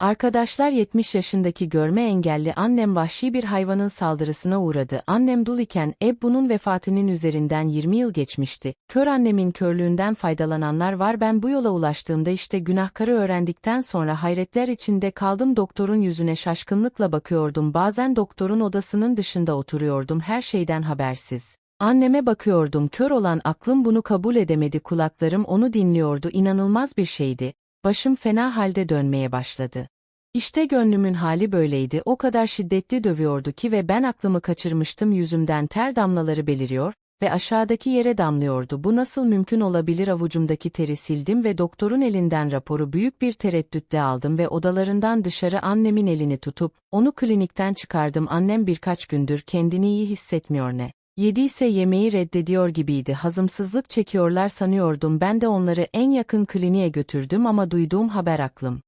Arkadaşlar 70 yaşındaki görme engelli annem vahşi bir hayvanın saldırısına uğradı. Annem dul iken Ebbu'nun vefatının üzerinden 20 yıl geçmişti. Kör annemin körlüğünden faydalananlar var ben bu yola ulaştığımda işte günahkarı öğrendikten sonra hayretler içinde kaldım doktorun yüzüne şaşkınlıkla bakıyordum bazen doktorun odasının dışında oturuyordum her şeyden habersiz. Anneme bakıyordum kör olan aklım bunu kabul edemedi kulaklarım onu dinliyordu inanılmaz bir şeydi. Başım fena halde dönmeye başladı. İşte gönlümün hali böyleydi o kadar şiddetli dövüyordu ki ve ben aklımı kaçırmıştım yüzümden ter damlaları beliriyor ve aşağıdaki yere damlıyordu. Bu nasıl mümkün olabilir avucumdaki teri sildim ve doktorun elinden raporu büyük bir tereddütle aldım ve odalarından dışarı annemin elini tutup onu klinikten çıkardım. Annem birkaç gündür kendini iyi hissetmiyor ne. Yediyse yemeği reddediyor gibiydi. Hazımsızlık çekiyorlar sanıyordum. Ben de onları en yakın kliniğe götürdüm ama duyduğum haber aklım.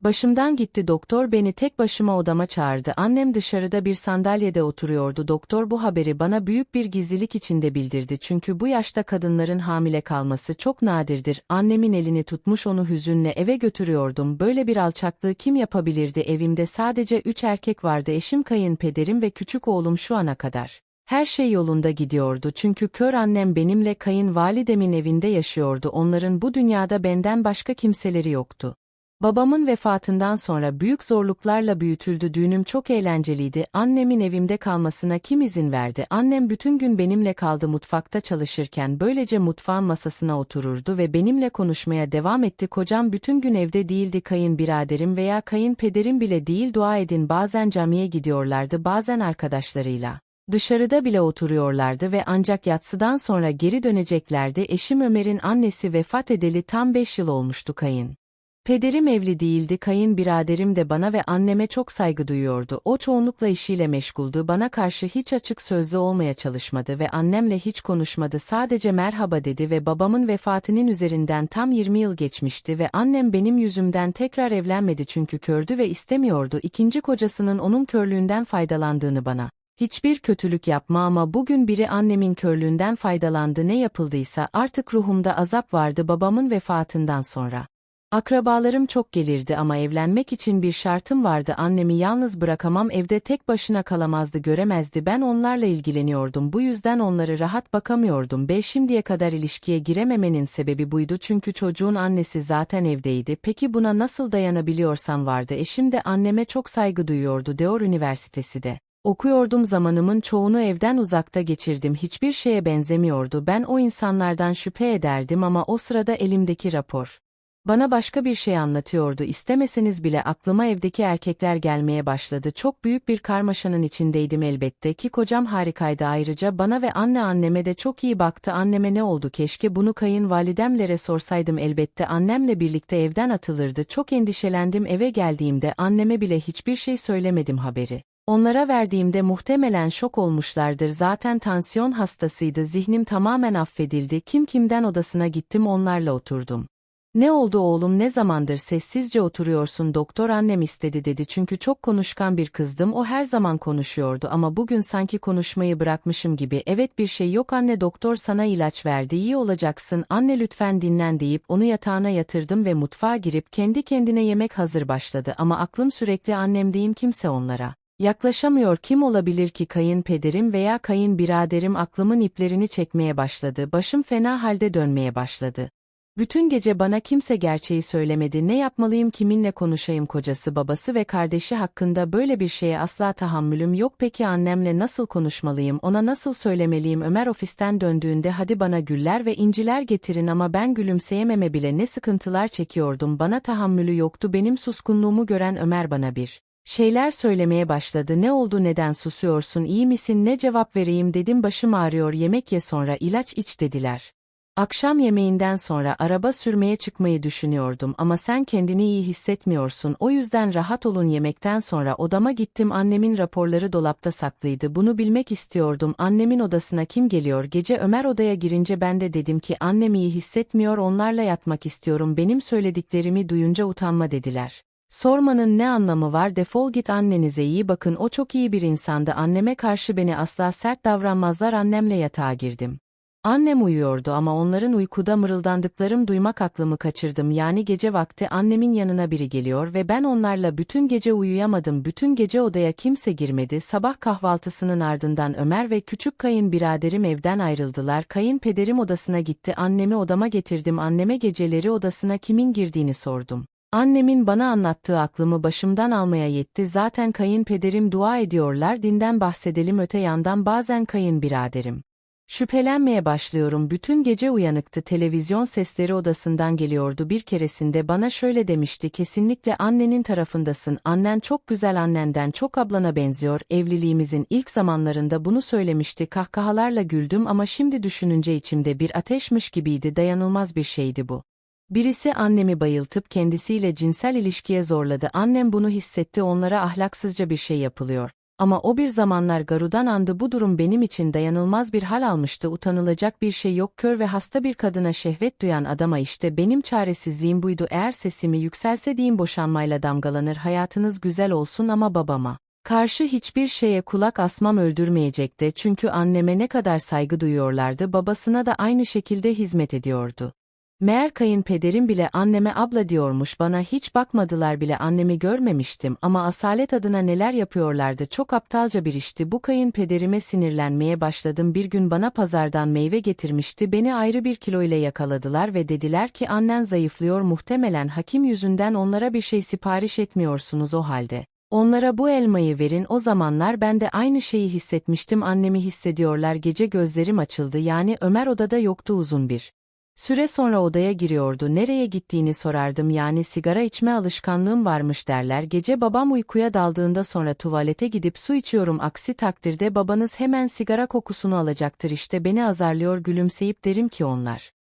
Başımdan gitti doktor beni tek başıma odama çağırdı. Annem dışarıda bir sandalyede oturuyordu. Doktor bu haberi bana büyük bir gizlilik içinde bildirdi. Çünkü bu yaşta kadınların hamile kalması çok nadirdir. Annemin elini tutmuş onu hüzünle eve götürüyordum. Böyle bir alçaklığı kim yapabilirdi? Evimde sadece üç erkek vardı. Eşim kayınpederim ve küçük oğlum şu ana kadar. Her şey yolunda gidiyordu çünkü kör annem benimle kayınvalidemin evinde yaşıyordu. Onların bu dünyada benden başka kimseleri yoktu. Babamın vefatından sonra büyük zorluklarla büyütüldü düğünüm çok eğlenceliydi. Annemin evimde kalmasına kim izin verdi? Annem bütün gün benimle kaldı mutfakta çalışırken böylece mutfağın masasına otururdu ve benimle konuşmaya devam etti. Kocam bütün gün evde değildi kayınbiraderim veya kayınpederim bile değil dua edin bazen camiye gidiyorlardı bazen arkadaşlarıyla. Dışarıda bile oturuyorlardı ve ancak yatsıdan sonra geri döneceklerdi. Eşim Ömer'in annesi vefat edeli tam beş yıl olmuştu kayın. Pederim evli değildi kayınbiraderim de bana ve anneme çok saygı duyuyordu. O çoğunlukla işiyle meşguldü bana karşı hiç açık sözlü olmaya çalışmadı ve annemle hiç konuşmadı sadece merhaba dedi ve babamın vefatının üzerinden tam 20 yıl geçmişti ve annem benim yüzümden tekrar evlenmedi çünkü kördü ve istemiyordu ikinci kocasının onun körlüğünden faydalandığını bana. Hiçbir kötülük yapma ama bugün biri annemin körlüğünden faydalandı ne yapıldıysa artık ruhumda azap vardı babamın vefatından sonra. Akrabalarım çok gelirdi ama evlenmek için bir şartım vardı annemi yalnız bırakamam evde tek başına kalamazdı göremezdi ben onlarla ilgileniyordum bu yüzden onları rahat bakamıyordum be şimdiye kadar ilişkiye girememenin sebebi buydu çünkü çocuğun annesi zaten evdeydi peki buna nasıl dayanabiliyorsan vardı eşim de anneme çok saygı duyuyordu Deor Üniversitesi de. Okuyordum zamanımın çoğunu evden uzakta geçirdim. Hiçbir şeye benzemiyordu. Ben o insanlardan şüphe ederdim ama o sırada elimdeki rapor. Bana başka bir şey anlatıyordu. İstemeseniz bile aklıma evdeki erkekler gelmeye başladı. Çok büyük bir karmaşanın içindeydim elbette ki kocam harikaydı. Ayrıca bana ve anne anneme de çok iyi baktı. Anneme ne oldu? Keşke bunu kayınvalidemlere sorsaydım. Elbette annemle birlikte evden atılırdı. Çok endişelendim. Eve geldiğimde anneme bile hiçbir şey söylemedim haberi. Onlara verdiğimde muhtemelen şok olmuşlardır. Zaten tansiyon hastasıydı. Zihnim tamamen affedildi. Kim kimden odasına gittim onlarla oturdum. Ne oldu oğlum? Ne zamandır sessizce oturuyorsun? Doktor annem istedi dedi. Çünkü çok konuşkan bir kızdım. O her zaman konuşuyordu. Ama bugün sanki konuşmayı bırakmışım gibi. Evet bir şey yok anne. Doktor sana ilaç verdi. İyi olacaksın. Anne lütfen dinlen deyip onu yatağına yatırdım ve mutfağa girip kendi kendine yemek hazır başladı. Ama aklım sürekli annemdeyim kimse onlara. Yaklaşamıyor kim olabilir ki kayınpederim veya kayınbiraderim aklımın iplerini çekmeye başladı başım fena halde dönmeye başladı. Bütün gece bana kimse gerçeği söylemedi ne yapmalıyım kiminle konuşayım kocası babası ve kardeşi hakkında böyle bir şeye asla tahammülüm yok. Peki annemle nasıl konuşmalıyım ona nasıl söylemeliyim? Ömer ofisten döndüğünde hadi bana güller ve inciler getirin ama ben gülümseyememe bile ne sıkıntılar çekiyordum bana tahammülü yoktu. Benim suskunluğumu gören Ömer bana bir şeyler söylemeye başladı. Ne oldu neden susuyorsun iyi misin ne cevap vereyim? dedim. Başım ağrıyor. Yemek ye sonra ilaç iç dediler. Akşam yemeğinden sonra araba sürmeye çıkmayı düşünüyordum ama sen kendini iyi hissetmiyorsun. O yüzden rahat olun yemekten sonra odama gittim. Annemin raporları dolapta saklıydı. Bunu bilmek istiyordum. Annemin odasına kim geliyor? Gece Ömer odaya girince ben de dedim ki annem iyi hissetmiyor onlarla yatmak istiyorum. Benim söylediklerimi duyunca utanma dediler. Sormanın ne anlamı var? Defol git annenize iyi bakın. O çok iyi bir insandı. Anneme karşı beni asla sert davranmazlar. Annemle yatağa girdim. Annem uyuyordu ama onların uykuda mırıldandıklarım duymak aklımı kaçırdım. Yani gece vakti annemin yanına biri geliyor ve ben onlarla bütün gece uyuyamadım. Bütün gece odaya kimse girmedi. Sabah kahvaltısının ardından Ömer ve küçük kayınbiraderim evden ayrıldılar. Kayınpederim odasına gitti. Annemi odama getirdim. Anneme geceleri odasına kimin girdiğini sordum. Annemin bana anlattığı aklımı başımdan almaya yetti. Zaten kayınpederim dua ediyorlar dinden bahsedelim öte yandan bazen kayınbiraderim. Şüphelenmeye başlıyorum. Bütün gece uyanıktı. Televizyon sesleri odasından geliyordu. Bir keresinde bana şöyle demişti kesinlikle annenin tarafındasın. Annen çok güzel annenden çok ablana benziyor. Evliliğimizin ilk zamanlarında bunu söylemişti. Kahkahalarla güldüm ama şimdi düşününce içimde bir ateşmiş gibiydi. Dayanılmaz bir şeydi bu. Birisi annemi bayıltıp kendisiyle cinsel ilişkiye zorladı annem bunu hissetti onlara ahlaksızca bir şey yapılıyor. Ama o bir zamanlar Garu'dan andı bu durum benim için dayanılmaz bir hal almıştı utanılacak bir şey yok kör ve hasta bir kadına şehvet duyan adama işte benim çaresizliğim buydu eğer sesimi yükselse diyeyim boşanmayla damgalanır hayatınız güzel olsun ama babama. Karşı hiçbir şeye kulak asmam öldürmeyecekti çünkü anneme ne kadar saygı duyuyorlardı babasına da aynı şekilde hizmet ediyordu. Meğer kayınpederim bile anneme abla diyormuş bana hiç bakmadılar bile annemi görmemiştim. Ama asalet adına neler yapıyorlardı? Çok aptalca bir işti. Bu kayınpederime sinirlenmeye başladım. Bir gün bana pazardan meyve getirmişti. Beni ayrı bir kilo ile yakaladılar ve dediler ki annen zayıflıyor. Muhtemelen hakim yüzünden onlara bir şey sipariş etmiyorsunuz o halde. Onlara bu elmayı verin. O zamanlar ben de aynı şeyi hissetmiştim. Annemi hissediyorlar. Gece gözlerim açıldı. Yani Ömer odada yoktu uzun bir. Süre sonra odaya giriyordu. Nereye gittiğini sorardım. Yani sigara içme alışkanlığım varmış derler. Gece babam uykuya daldığında sonra tuvalete gidip su içiyorum. Aksi takdirde babanız hemen sigara kokusunu alacaktır. İşte beni azarlıyor gülümseyip derim ki onlar.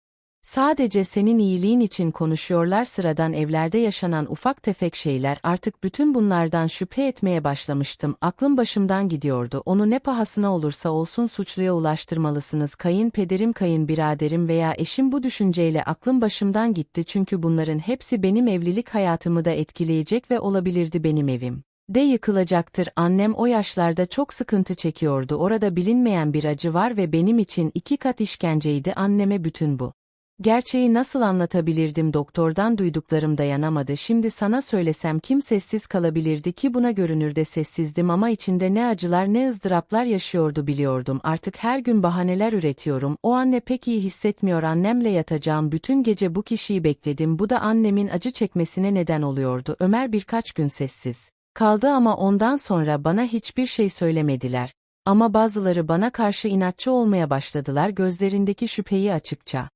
Sadece senin iyiliğin için konuşuyorlar sıradan evlerde yaşanan ufak tefek şeyler artık bütün bunlardan şüphe etmeye başlamıştım. Aklım başımdan gidiyordu. Onu ne pahasına olursa olsun suçluya ulaştırmalısınız. Kayınpederim, kayınbiraderim veya eşim bu düşünceyle aklım başımdan gitti çünkü bunların hepsi benim evlilik hayatımı da etkileyecek ve olabilirdi benim evim de yıkılacaktır. Annem o yaşlarda çok sıkıntı çekiyordu. Orada bilinmeyen bir acı var ve benim için iki kat işkenceydi anneme bütün bu. Gerçeği nasıl anlatabilirdim doktordan duyduklarım dayanamadı. Şimdi sana söylesem kim sessiz kalabilirdi ki buna görünürde sessizdim ama içinde ne acılar ne ızdıraplar yaşıyordu biliyordum. Artık her gün bahaneler üretiyorum. O anne pek iyi hissetmiyor. Annemle yatacağım. Bütün gece bu kişiyi bekledim. Bu da annemin acı çekmesine neden oluyordu. Ömer birkaç gün sessiz kaldı ama ondan sonra bana hiçbir şey söylemediler. Ama bazıları bana karşı inatçı olmaya başladılar. Gözlerindeki şüpheyi açıkça.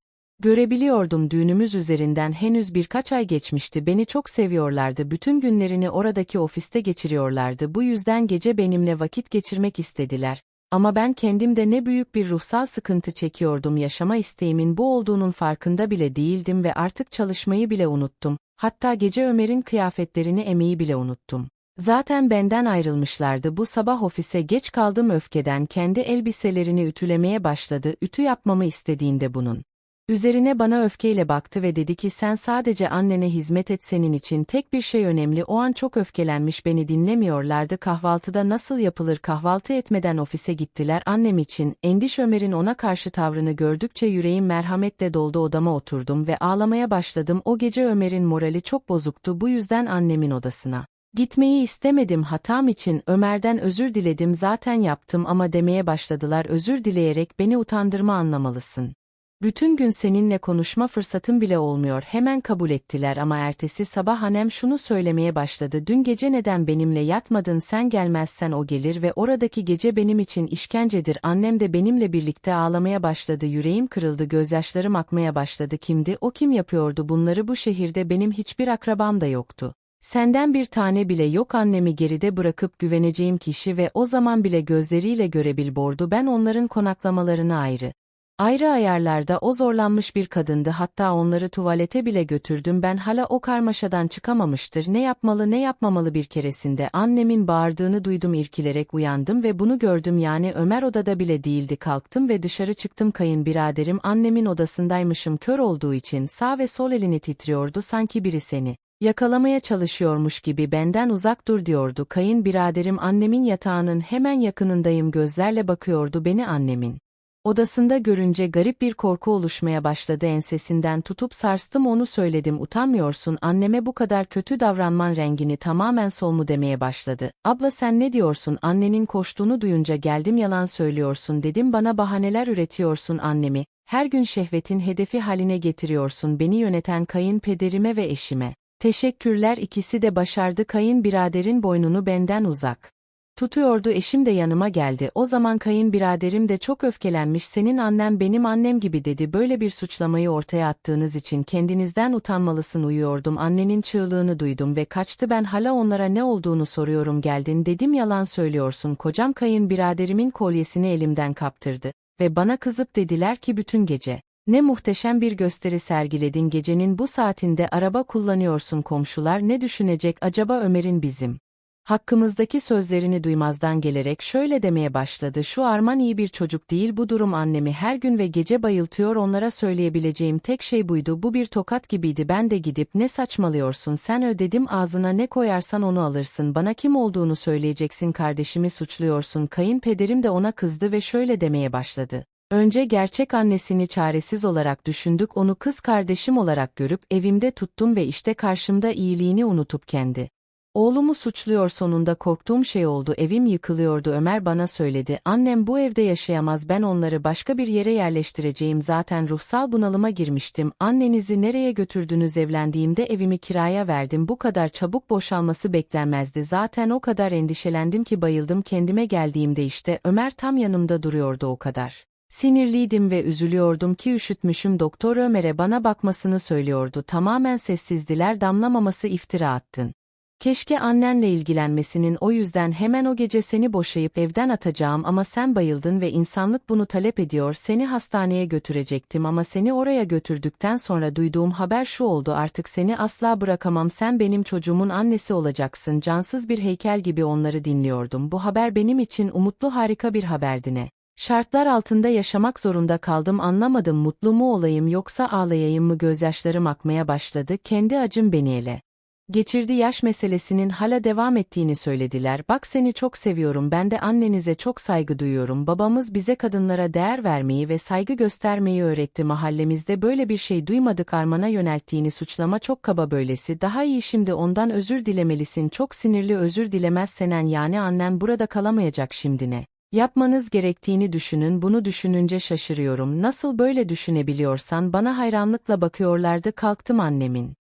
Görebiliyordum düğünümüz üzerinden henüz birkaç ay geçmişti beni çok seviyorlardı bütün günlerini oradaki ofiste geçiriyorlardı bu yüzden gece benimle vakit geçirmek istediler. Ama ben kendimde ne büyük bir ruhsal sıkıntı çekiyordum yaşama isteğimin bu olduğunun farkında bile değildim ve artık çalışmayı bile unuttum. Hatta gece Ömer'in kıyafetlerini emeği bile unuttum. Zaten benden ayrılmışlardı bu sabah ofise geç kaldım öfkeden kendi elbiselerini ütülemeye başladı ütü yapmamı istediğinde bunun. Üzerine bana öfkeyle baktı ve dedi ki sen sadece annene hizmet et senin için tek bir şey önemli. O an çok öfkelenmiş beni dinlemiyorlardı. Kahvaltıda nasıl yapılır kahvaltı etmeden ofise gittiler. Annem için Endiş Ömer'in ona karşı tavrını gördükçe yüreğim merhametle doldu. Odama oturdum ve ağlamaya başladım. O gece Ömer'in morali çok bozuktu. Bu yüzden annemin odasına. Gitmeyi istemedim. Hatam için Ömer'den özür diledim. Zaten yaptım ama demeye başladılar. Özür dileyerek beni utandırma anlamalısın. Bütün gün seninle konuşma fırsatım bile olmuyor. Hemen kabul ettiler ama ertesi sabah annem şunu söylemeye başladı. Dün gece neden benimle yatmadın sen gelmezsen o gelir ve oradaki gece benim için işkencedir. Annem de benimle birlikte ağlamaya başladı yüreğim kırıldı gözyaşlarım akmaya başladı. Kimdi? O kim yapıyordu bunları? Bu şehirde benim hiçbir akrabam da yoktu. Senden bir tane bile yok annemi geride bırakıp güveneceğim kişi ve o zaman bile gözleriyle görebilbordu ben onların konaklamalarını ayrı. Ayrı ayarlarda o zorlanmış bir kadındı hatta onları tuvalete bile götürdüm. Ben hala o karmaşadan çıkamamıştır. Ne yapmalı ne yapmamalı bir keresinde annemin bağırdığını duydum irkilerek uyandım ve bunu gördüm. Yani Ömer odada bile değildi. Kalktım ve dışarı çıktım. Kayınbiraderim annemin odasındaymışım. Kör olduğu için sağ ve sol elini titriyordu. Sanki biri seni yakalamaya çalışıyormuş gibi benden uzak dur diyordu. Kayınbiraderim annemin yatağının hemen yakınındayım. Gözlerle bakıyordu beni annemin. Odasında görünce garip bir korku oluşmaya başladı ensesinden tutup sarstım onu söyledim utanmıyorsun anneme bu kadar kötü davranman rengini tamamen solmu demeye başladı. Abla sen ne diyorsun annenin koştuğunu duyunca geldim yalan söylüyorsun dedim bana bahaneler üretiyorsun annemi, her gün şehvetin hedefi haline getiriyorsun beni yöneten kayınpederime ve eşime. Teşekkürler ikisi de başardı kayınbiraderin boynunu benden uzak. Tutuyordu eşim de yanıma geldi. O zaman kayınbiraderim de çok öfkelenmiş. Senin annem benim annem gibi dedi. Böyle bir suçlamayı ortaya attığınız için kendinizden utanmalısın uyuyordum. Annenin çığlığını duydum ve kaçtı. Ben hala onlara ne olduğunu soruyorum geldin dedim yalan söylüyorsun. Kocam kayınbiraderimin kolyesini elimden kaptırdı ve bana kızıp dediler ki bütün gece ne muhteşem bir gösteri sergiledin gecenin bu saatinde araba kullanıyorsun komşular ne düşünecek acaba Ömer'in bizim Hakkımızdaki sözlerini duymazdan gelerek şöyle demeye başladı. Şu Arman iyi bir çocuk değil bu durum annemi her gün ve gece bayıltıyor onlara söyleyebileceğim tek şey buydu. Bu bir tokat gibiydi ben de gidip ne saçmalıyorsun sen ödedim ağzına ne koyarsan onu alırsın bana kim olduğunu söyleyeceksin kardeşimi suçluyorsun. Kayınpederim de ona kızdı ve şöyle demeye başladı. Önce gerçek annesini çaresiz olarak düşündük onu kız kardeşim olarak görüp evimde tuttum ve işte karşımda iyiliğini unutup kendi. Oğlumu suçluyor sonunda korktuğum şey oldu evim yıkılıyordu Ömer bana söyledi. Annem bu evde yaşayamaz ben onları başka bir yere yerleştireceğim. Zaten ruhsal bunalıma girmiştim. Annenizi nereye götürdünüz evlendiğimde evimi kiraya verdim. Bu kadar çabuk boşalması beklenmezdi. Zaten o kadar endişelendim ki bayıldım kendime geldiğimde işte Ömer tam yanımda duruyordu o kadar. Sinirliydim ve üzülüyordum ki üşütmüşüm. Doktor Ömer'e bana bakmasını söylüyordu. Tamamen sessizdiler damlamaması iftira attın. Keşke annenle ilgilenmesinin o yüzden hemen o gece seni boşayıp evden atacağım ama sen bayıldın ve insanlık bunu talep ediyor seni hastaneye götürecektim ama seni oraya götürdükten sonra duyduğum haber şu oldu artık seni asla bırakamam sen benim çocuğumun annesi olacaksın cansız bir heykel gibi onları dinliyordum bu haber benim için umutlu harika bir haberdi ne. Şartlar altında yaşamak zorunda kaldım anlamadım mutlu mu olayım yoksa ağlayayım mı gözyaşlarım akmaya başladı kendi acım beni ele. Geçirdi yaş meselesinin hala devam ettiğini söylediler. Bak seni çok seviyorum ben de annenize çok saygı duyuyorum. Babamız bize kadınlara değer vermeyi ve saygı göstermeyi öğretti. Mahallemizde böyle bir şey duymadık Arman'a yönelttiğini suçlama çok kaba böylesi. Daha iyi şimdi ondan özür dilemelisin. Çok sinirli özür dilemezsenen yani annen burada kalamayacak şimdi ne? Yapmanız gerektiğini düşünün bunu düşününce şaşırıyorum. Nasıl böyle düşünebiliyorsan bana hayranlıkla bakıyorlardı kalktım annemin.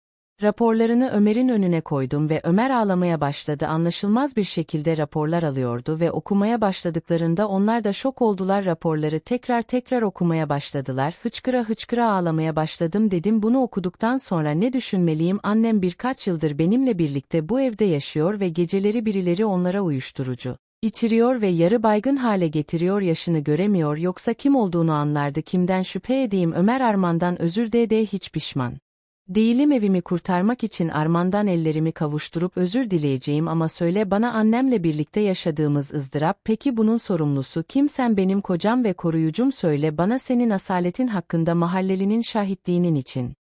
Raporlarını Ömer'in önüne koydum ve Ömer ağlamaya başladı. Anlaşılmaz bir şekilde raporlar alıyordu ve okumaya başladıklarında onlar da şok oldular. Raporları tekrar tekrar okumaya başladılar. Hıçkıra hıçkıra ağlamaya başladım dedim. Bunu okuduktan sonra ne düşünmeliyim? Annem birkaç yıldır benimle birlikte bu evde yaşıyor ve geceleri birileri onlara uyuşturucu içiriyor ve yarı baygın hale getiriyor yaşını göremiyor yoksa kim olduğunu anlardı kimden şüphe edeyim Ömer Arman'dan özür de hiç pişman. Değilim evimi kurtarmak için Arman'dan ellerimi kavuşturup özür dileyeceğim ama söyle bana annemle birlikte yaşadığımız ızdırap peki bunun sorumlusu kim sen benim kocam ve koruyucum söyle bana senin asaletin hakkında mahallelinin şahitliğinin için.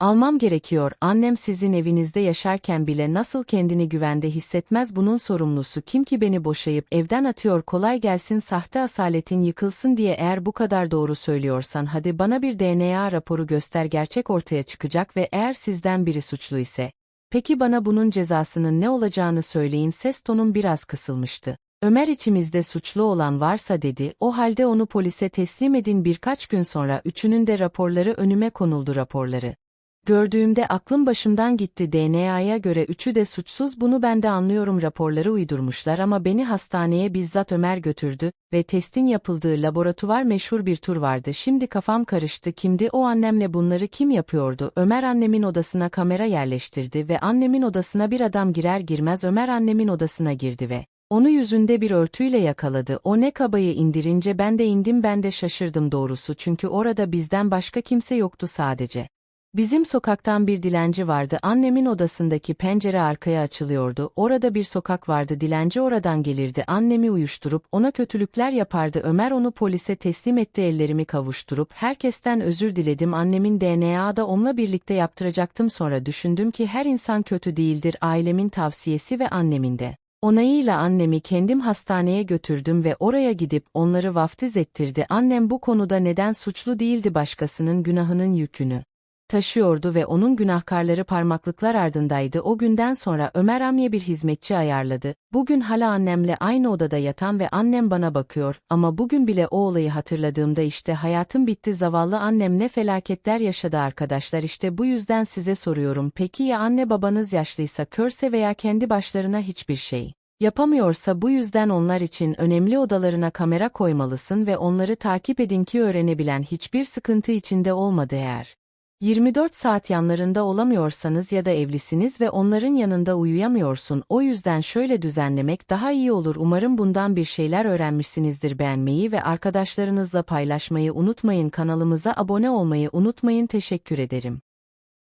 Almam gerekiyor, annem sizin evinizde yaşarken bile nasıl kendini güvende hissetmez bunun sorumlusu kim ki beni boşayıp evden atıyor kolay gelsin sahte asaletin yıkılsın diye eğer bu kadar doğru söylüyorsan hadi bana bir DNA raporu göster gerçek ortaya çıkacak ve eğer sizden biri suçlu ise. Peki bana bunun cezasının ne olacağını söyleyin ses tonum biraz kısılmıştı. Ömer içimizde suçlu olan varsa dedi, o halde onu polise teslim edin birkaç gün sonra üçünün de raporları önüme konuldu raporları. Gördüğümde aklım başımdan gitti DNA'ya göre üçü de suçsuz bunu ben de anlıyorum raporları uydurmuşlar ama beni hastaneye bizzat Ömer götürdü ve testin yapıldığı laboratuvar meşhur bir tur vardı. Şimdi kafam karıştı kimdi o annemle bunları kim yapıyordu? Ömer annemin odasına kamera yerleştirdi ve annemin odasına bir adam girer girmez Ömer annemin odasına girdi ve onu yüzünde bir örtüyle yakaladı. O ne kabayı indirince ben de indim ben de şaşırdım doğrusu çünkü orada bizden başka kimse yoktu sadece. Bizim sokaktan bir dilenci vardı. Annemin odasındaki pencere arkaya açılıyordu. Orada bir sokak vardı. Dilenci oradan gelirdi. Annemi uyuşturup ona kötülükler yapardı. Ömer onu polise teslim etti. Ellerimi kavuşturup herkesten özür diledim. Annemin DNA'da onunla birlikte yaptıracaktım. Sonra düşündüm ki her insan kötü değildir. Ailemin tavsiyesi ve annemin de. Onayıyla annemi kendim hastaneye götürdüm ve oraya gidip onları vaftiz ettirdi. Annem bu konuda neden suçlu değildi başkasının günahının yükünü taşıyordu ve onun günahkarları parmaklıklar ardındaydı. O günden sonra Ömer amye bir hizmetçi ayarladı. Bugün hala annemle aynı odada yatan ve annem bana bakıyor ama bugün bile o olayı hatırladığımda işte hayatım bitti zavallı annem ne felaketler yaşadı arkadaşlar işte bu yüzden size soruyorum peki ya anne babanız yaşlıysa körse veya kendi başlarına hiçbir şey Yapamıyorsa bu yüzden onlar için önemli odalarına kamera koymalısın ve onları takip edin ki öğrenebilen hiçbir sıkıntı içinde olmadı eğer. 24 saat yanlarında olamıyorsanız ya da evlisiniz ve onların yanında uyuyamıyorsun. O yüzden şöyle düzenlemek daha iyi olur. Umarım bundan bir şeyler öğrenmişsinizdir. Beğenmeyi ve arkadaşlarınızla paylaşmayı unutmayın. Kanalımıza abone olmayı unutmayın. Teşekkür ederim.